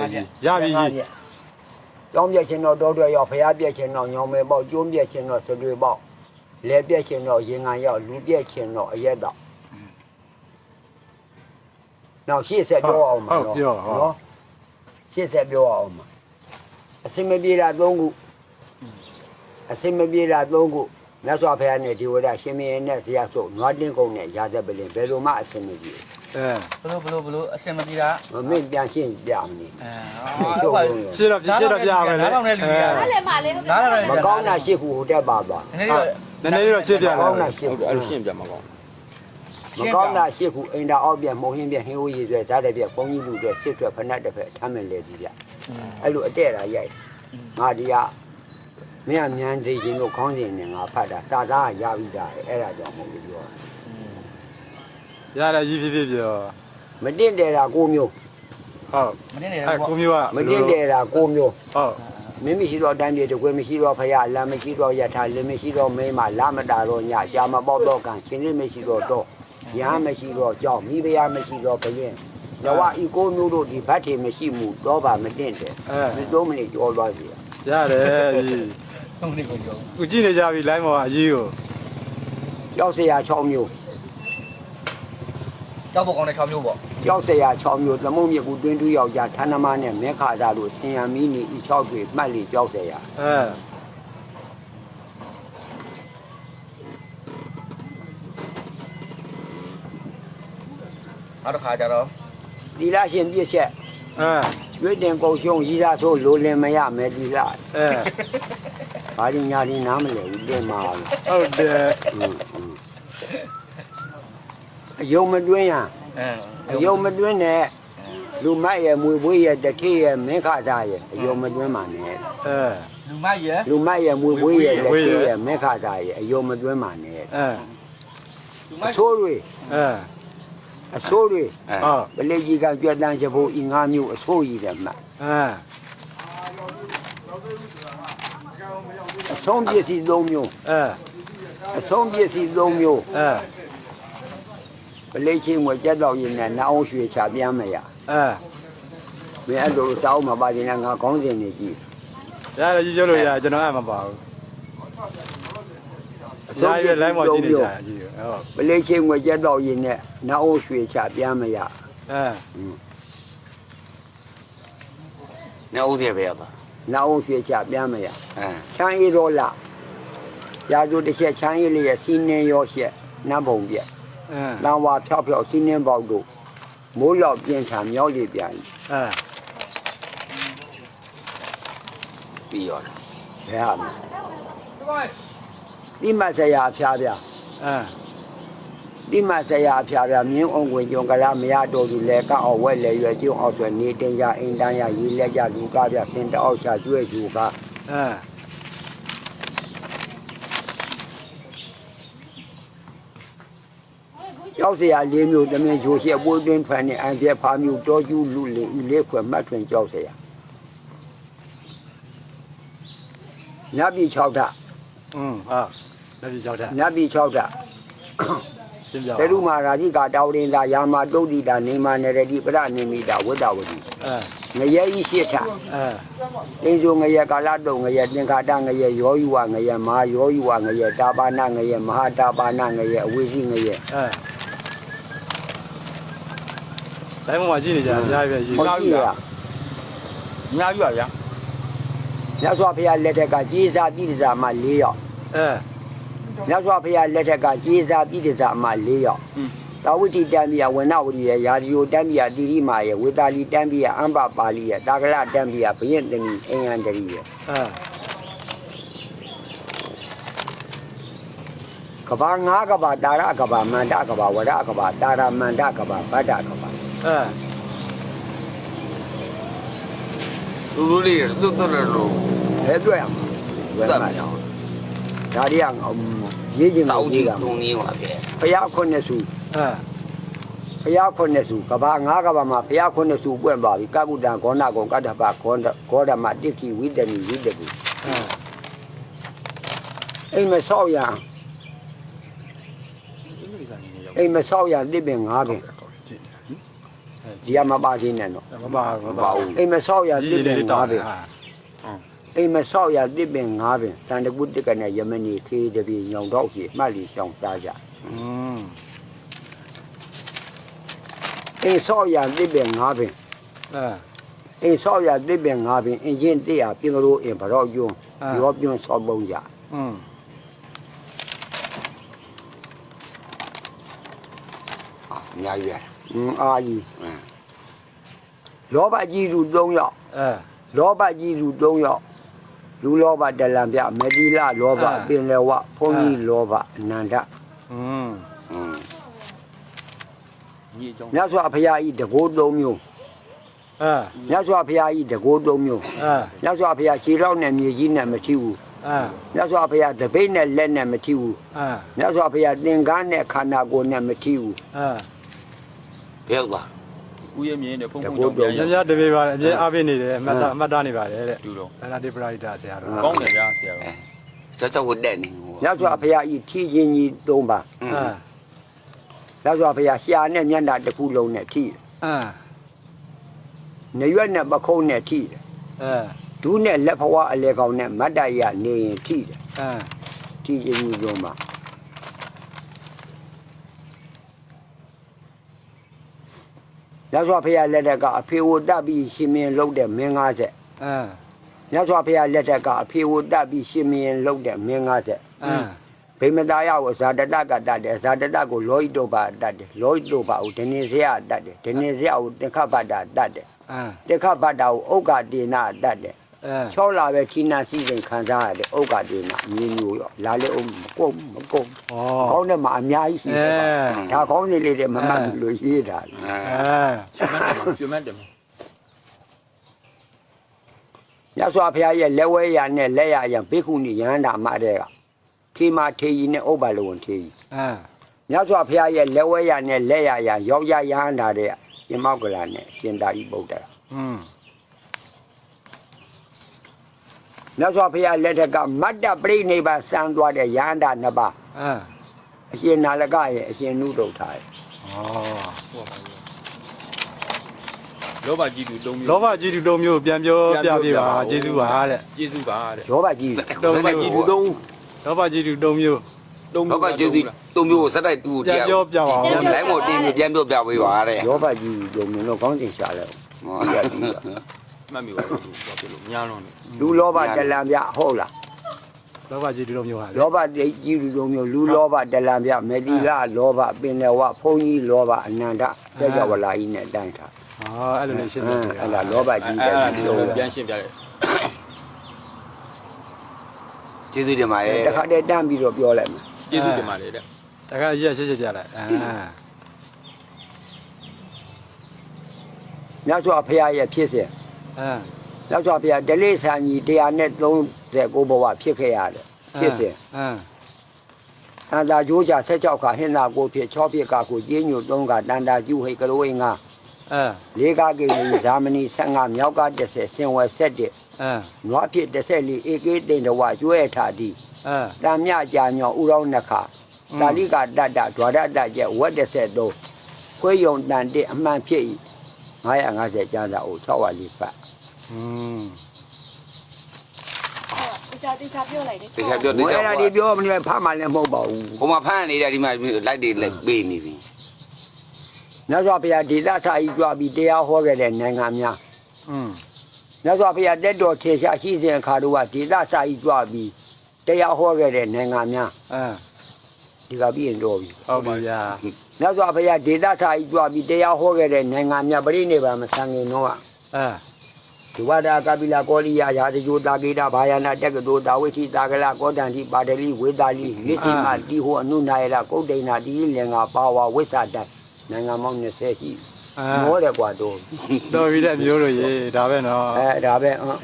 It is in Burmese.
ရပြီရပြီကြီးကျောင်းပြက်ချင်းတော့တောတွေ့ရောက်ဖျားပြက်ချင်းတော့ညောင်မဲပေါက်ကျွန်းပြက်ချင်းတော့စတွေပေါက်လဲပြက်ချင်းတော့ရင်ငံရောက်လူပြက်ချင်းတော့အရက်တော့နောက်ရှေ့ဆက်ပြောအောင်ပါနော်နော်ရှေ့ဆက်ပြောအောင်ပါအစင်မပြေတာ၃ခုအစင်မပြေတာ၃ခုမြတ်စွာဘုရားနဲ့ဒီဝရရှင်မင်းနဲ့ဇရာဆုပ်နွားတင်းကုန်းနဲ့ရာသက်ပလင်ဘယ်လိုမှအစင်မပြေ အဲဘလို့ဘလို့ဘလို့အစင်မပြေတာဘူးမင်းပြန်ရှင်းပြမနေအဲဟုတ်ပါဘူးရှင်းတော့ပြရှင်းတော့ပြမယ်လေနားထောင်တဲ့လူတွေကနားလည်မလေးဟုတ်နားလည်မကောင်းတာရှစ်ခုဟိုတက်ပါပါနည်းနည်းနည်းနည်းလေးတော့ရှင်းပြမလာကောင်းတာရှစ်ဟုတ်ခုတယ်အဲ့လိုရှင်းပြမှာကောင်းမကောင်းတာရှစ်ခုအိမ်တာအောက်ပြန်မှုံဟင်းပြန်ဟင်းဦးရည်ဆွဲဓာတ်တဲ့ပြပုံကြီးလူတွေရှစ်ဆွဲဖနက်တစ်ဖက်အထမ်းမဲ့လေကြီးပြအဲ့လိုအတဲ့တာရိုက်ငါဒီကမင်းအမြန်သိခြင်းတို့ခေါင်းစဉ်နဲ့ငါဖတ်တာစာသားကရပြီးသားပဲအဲ့ဒါကြောင့်မဟုတ်ဘူးပြော ရတယ်ကြီးဖြစ်ဖြစ်ပြောမတင်တယ်တာကိုမျိုးဟုတ်မနေနေအဲတော့ကိုမျိုးကမတင်တယ်တာကိုမျိုးဟုတ်မင်းမရှိတော့တိုင်းပြည်တကွေမရှိတော့ဖရလမ်းမရှိတော့ယထာလင်းမရှိတော့မင်းမလာမတာတော့ညကြာမပေါက်တော့ကံရှင်လေးမရှိတော့တော့ရဟမရှိတော့ကြောက်မိဖုရားမရှိတော့ဘရင်ညဝဤကိုမျိုးတို့ဒီဘတ်ထေမရှိမှုတော့ပါမတင်တယ်အဲဒီသုံးမိနစ်ကြောသွားပြီရတယ်ကြီးသုံးနေကိုကြောကိုကြည့်နေကြပြီ line ပေါ်အကြီးကိုကြောက်စရာ6မျိုး ကြောက်ဖို့ကောင်းတဲ့6မျိုးပေါ့ကြောက်စရာ6မျိုးသမုံမြကူတွင်းတူးယောက်ျားဌာနမနဲ့မဲခါသားလို့ဆင်ရမီးနေဤ6တွေမှတ်လေကြောက်စရာအဲနောက်တစ်ခါကျတော့ဒီလားရှင်ပြည့်ချက်အဲရွေးတင်ကုန်ရှုံးရီးသားဆိုလိုလင်မရမယ်ဒီလားအဲဘာဒီညာဒီနားမလဲဘူးတင်မှာလို့ဟုတ်တယ် အယုံမတွင်းရအဲအယုံမတွင်းနဲ့လူမိုက်ရဲ့မွေပွေးရဲ့တထေးရဲ့မင်းခသားရဲ့အယုံမတွင်းမှနဲ့အဲလူမရလူမိုက်ရဲ့မွေပွေးရဲ့တထေးရဲ့မင်းခသားရဲ့အယုံမတွင်းမှနဲ့အဲလူမအဆိုးတွေအဲအဆိုးတွေဟုတ်ပလေကြီးကကြွက်တန်းချဖို့ဤငါးမျိုးအဆိုးကြီးတယ်မှတ်အဲအဆုံးပစ္စည်း၃မျိုးအဲအဆုံးပစ္စည်း၃မျိုးအဲ ပလေချင်းဝကြက်တော့ရင်နဲ့နောင်ရွှေချပြန်မရအဲမင်းအဲ့လိုတောင်းမှာပါတင်ငါကောင်းစင်နေကြည့်ရတယ်ကြီးပြောလို့ရကျွန်တော်အဲ့မပါဘူးအများကြီးပဲ line ပေါ်ကြည့်နေကြတာကြီးဟုတ်ပလေချင်းဝကြက်တော့ရင်နဲ့နောင်ရွှေချပြန်မရအဲနေဦးသေးပဲရပါနောင်ရွှေချပြန်မရအဲချမ်းရီရောလာရာဇိုတစ်ချက်ချမ်းရီလေးရဲ့စီးနှင်းရောရှက်နတ်ဘုံပြက် အဲလောင်ဝါဖြောက်ဖြောက်စီးနှင်းပေါက်တို့မိုးလောက်ပြင်းထန်မြောက်လေးပြန်အဲပြီးရောတယ်ဘယ်ဟာမလဲဒီမဆရာအဖျားပြအဲဒီမဆရာအဖျားပြမြင်းအောင်ဝင်ကြုံကလာမရတော်သူလဲကောက်အောင်ဝဲလဲရွယ်ကျုံအောင်ဆိုနေတင်ကြအိမ်တန်းရရေလက်ကြလူကားပြဆင်တောက်ချကျွဲ့ကျူကအဲ ကြောက်စရာလေးမျိုးသမင်ချိုရှက်ပွေးတွင်းဖန်နဲ့အန်ပြဖာမျိုးတောကျူးလူလင်ဤလေးခွဲမှတ်ထွင်ကြောက်စရာညပြီ6ထอืมဟာလက်ပြီးကြောက်တာညပြီ6ထရှင်းပြသေရုမာရာကြီးကတောင်းတင်သာယာမတုတ်တိတာနေမနေရတိပရနိမိတာဝိတ္တဝတိအဲငရဲဤရှစ်ထအဲတင်းစုံငရဲကာလတုံငရဲသင်္ခါတငရဲယောယူဝငရဲမဟာယောယူဝငရဲတာပါဏငရဲမဟာတာပါဏငရဲအဝိစီငရဲအဲ တိုင်းပေါ်မှာကြည့်နေကြအများကြီးပဲကြီးဟုတ်ပြီလားအများကြီးပါဗျာမြတ်စွာဘုရားလက်ထက်ကကြေးစားပြည်စာမှ၄ယောက်အဲမြတ်စွာဘုရားလက်ထက်ကကြေးစားပြည်စာမှ၄ယောက်သာဝတိတံပြဝဏဝတိရဲ့ယာတိယတံပြတိရိမာရဲ့ဝေတာလီတံပြအမ္ပပါဠိရဲ့တာကလတံပြဘယင့်သမီးအင်္ဂန္တရီရဲ့အဲကဘာငါးကဘာတာရကဘာမန္တကဘာဝရကဘာတာရမန္တကဘာဗတ္တကဘာ အဲလူလူလေးတွတ်တွတ်လို့ဘယ်တွေ့ရမှာဝယ်သတ်မှာမှာကြောင်းဒါတွေကရေးခြင်းစောကိုက်ကြီးကြီးကတုံနေပါဗျာဘုရားခုနှစ်စုအဲဘုရားခုနှစ်စုကဘာငါးကဘာမှာဘုရားခုနှစ်စုပွင့်သွားပြီကကုတံဂောဏဂုံကတ္တပဂောဒဂောဓမတိခိဝိတ္တနိဝိတ္တကုအဲအိမ်မဆောက်ရန်အိမ်မဆောက်ရန်တစ်ပင်ငါးပင်ကြည့်ဟ ဒီကမပါချင်းနဲ့တော့မပါမပါဘူးအိမ်မဆောက်ရတစ်ပင်ငါးပင်အိမ်မဆောက်ရတစ်ပင်ငါးပင်တန်တကုတစ်ကနဲ့ယမနီခေးတပြေညောင်တော့ကြီးမှတ်လီရှောင်းသားကြအိမ်ဆောက်ရတစ်ပင်ငါးပင်အဲအိမ်ဆောက်ရတစ်ပင်ငါးပင်အင်ဂျင်တရပြင်ကလို့အိမ်ဘရော့ကျွန်းရောပြွန်းဆောက်ပုံကြอืมအများကြီးရတယ် အာကြီး အင်း လောဘကြီးသူ၃ယောက် အဲ လောဘကြီးသူ၃ယောက်လူလောဘတလံပြမေတိလလောဘပင်လေဝဘုန်းကြီးလောဘအနန္တ อืม อืม ညီအကြောင်း မြတ်စွာဘုရားဤတကိုး၃မျိုး အဲ မြတ်စွာဘုရားဤတကိုး၃မျိုး အဲ မြတ်စွာဘုရားခြေထောက်နဲ့မြေကြီးနဲ့မထိဘူး အဲ မြတ်စွာဘုရားတပိတ်နဲ့လက်နဲ့မထိဘူး အဲ မြတ်စွာဘုရားသင်္ကန်းနဲ့ခန္ဓာကိုယ်နဲ့မထိဘူး အဲ ဘယ်ဟုတ်လားဦးရဲ့မြင်းနဲ့ဖုံဖုံတကူကြောင့်တော့ပြန်ရရရတပေးပါတယ်အပြည့်အားပေးနေတယ်အမှတ်သားအမှတ်သားနေပါတယ်တဲ့တူတော့အနာတိပရိဒါဆရာတော်ကောင်းတယ်ဗျာဆရာအဲတော်ကြောက်ကြောက်ဝတ်တဲ့နေဟိုမြတ်စွာဘုရားဤထီချင်းကြီး၃ပါးอืมအဲမြတ်စွာဘုရားရှာနဲ့မျက်နှာတစ်ခုလုံးနဲ့ထိတယ်အဲနေရွက်နဲ့ပခုံးနဲ့ထိတယ်အဲဒူးနဲ့လက်ဖွားအလေကောင်နဲ့မတ်တရနေရင်ထိတယ်အဲထိချင်းကြီး၃ပါး မြတ်စွာဘုရားလက်ထက်ကအဖေဝတက်ပြီးရှင်မင်းလှုပ်တဲ့မင်းငါးဆက်အဲမြတ်စွာဘုရားလက်ထက်ကအဖေဝတက်ပြီးရှင်မင်းလှုပ်တဲ့မင်းငါးဆက်အဲဗိမတာယကိုဇာတတကတတ်တယ်ဇာတတကိုလောဟိတုပတတ်တယ်လောဟိတုပကိုဒနေစရတတ်တယ်ဒနေစရကိုတင်ခပတ္တာတတ်တယ်အဲတင်ခပတ္တာကိုဥက္ကတေနတတ်တယ် အဲချောလာပဲခိနာစီစဉ်ခံစားရတယ်ဥက္ကတေနအမျိုးမျိုးရောလာလေအောင်မကုန်မကုန်ဩကောင်းတယ်မှာအများကြီးရှိတယ်ဒါကောင်းနေလေတဲ့မမှတ်ဘူးလို့ရေးတာလေအဲအဲကျွမ်းတယ်မှာကျွမ်းတယ်မှာမြတ်စွာဘုရားရဲ့လက်ဝဲရနဲ့လက်ရရဘိက္ခုနီယန္တာမတဲ့ကခေမာထေကြီးနဲ့ဥပ္ပါလဝန်ထေကြီးအဲမြတ်စွာဘုရားရဲ့လက်ဝဲရနဲ့လက်ရရယောက်ျားယဟန္တာတဲ့ရှင်မောက္ကလနဲ့ရှင်သာရိပုတ္တရာอืม မြတ်စွာဘုရားလက်ထက်ကမတ္တပရိနိဗ္ဗာန်စံသွားတဲ့ယဟန္တာနှစ်ပါးအဲအရှင်နာလကရဲ့အရှင်နုဒုဋ္ဌာရဲ့ဩဟုတ်ပါဘူးလောဘကြီးသူ၃မျိုးလောဘကြီးတူတုံးမျိုးပြန်ပြောပြပြပါကျေးဇူးပါတဲ့ကျေးဇူးပါတဲ့ယောဘကြီးတော့မကြီးဘူးတော့လောဘကြီးတူတုံးမျိုး၃ဘောက်ကကျေးဇူးတုံမျိုးကိုစက်တိုက်တူပြန်ပြောပြပါအောင်လိုင်းမို့တင်းပြီးပြန်ပြောပြပေးပါတဲ့ယောဘကြီးတို့မျိုးတော့ကောင်းတင်ရှာလိုက်ဟောဒီကဒီက မှတ်မိပါဘူးဘာဖြစ်လို့ညားလုံးတယ်လူလောဘတလံပြဟုတ်လားလောဘကြီးတူတုံးမျိုးဟာလေလောဘတိတ်ကြီးလူတို့မျိုးလူလောဘတလံပြမေတိလလောဘပင်လဝဖုန်ကြီးလောဘအနန္တတဲ့ကြဝလာကြီးနဲ့တိုင်းထားဟောအဲ့လိုလေးရှင်းပြအဲ့တယ်အဲ့ဒါလောဘကြီးတဲ့အဲ့ဒီဒါလိုပြန်ရှင်းပြတယ်ကျေးဇူးတင်ပါတယ်တခါတည်းတန်းပြီးတော့ပြောလိုက်မယ်ကျေးဇူးတင်ပါတယ်တဲ့တခါကြီးရှင်းရှင်းပြလိုက်အာမြတ်စွာဘုရားရဲ့ဖြစ်စဉ် အာမြတ်စွာဘုရားဒလိဆန်ကြီး139ဘဝဖြစ်ခဲ့ရတယ်ဖြစ်စဉ်အာတန်တာကျိုးကြ16ခါဟင်္သာကိုဖြစ်6ဖြစ်ကကိုကျင်းညို3ခါတန်တာကျူဟိတ်ကလိုဝင်းငါအာလေးကားကိန်းဇာမနီ15မြောက်က30ဆင်ဝဲ7အာနွားဖြစ်14ဧကေတိန်တဝကျွဲထာတိအာတံမြကြာညောဥရောင်းနှစ်ခါတာလိကတတ္တဒွါရတကျက်ဝက်33ခွေးယုံတန်တဲ့အမှန်ဖြစ်၏ 950ကျမ်းစာအို600လေးပတ် อืม တရားတရားပြောလိုက်တယ် တခြားပြောတ ဘယ် ခြား ရာဒီပြောမလို့ဖမ်းမှလည်းမဟုတ်ပါဘူး ဟိုမှာဖမ်းနေတဲ့ဒီမှာလိုက်တွေလိုက်ပေးနေပြီ မြတ်စွာဘုရားဒေသစာကြီးကြွပြီးတရားဟောခဲ့တဲ့နိုင်ငံများ อืม မြတ်စွာဘုရားတက်တော်ထေရှားရှိစဉ်အခါတို့ကဒေသစာကြီးကြွပြီးတရားဟောခဲ့တဲ့နိုင်ငံများ အာ ဒီကပြီးရင်တော့ပြီ ဟုတ်ပါဗျာ မြတ်စွာဘုရားဒေသစာကြီးကြွပြီးတရားဟောခဲ့တဲ့နိုင်ငံများပြိဋိဘံမဆံငင်တော့က အာ ဒီဝဒကပိလာကောလိယရာဇဂိုတာကေတာဘာယနာတက္ကတိုတာဝိထိတာကလကောတန္တိပါတလိဝေတာလိနိသိမတိဟောအနုနာယရကုတ်တိန်နာတိလင်္ကာပါဝဝိသတန်နိုင်ငံပေါင်း20ရှိ အာ မောတယ်กว่าတော့ တော်ပြီတဲ့မျိုးလို့ရေဒါပဲနော် အဲဒါပဲဟမ်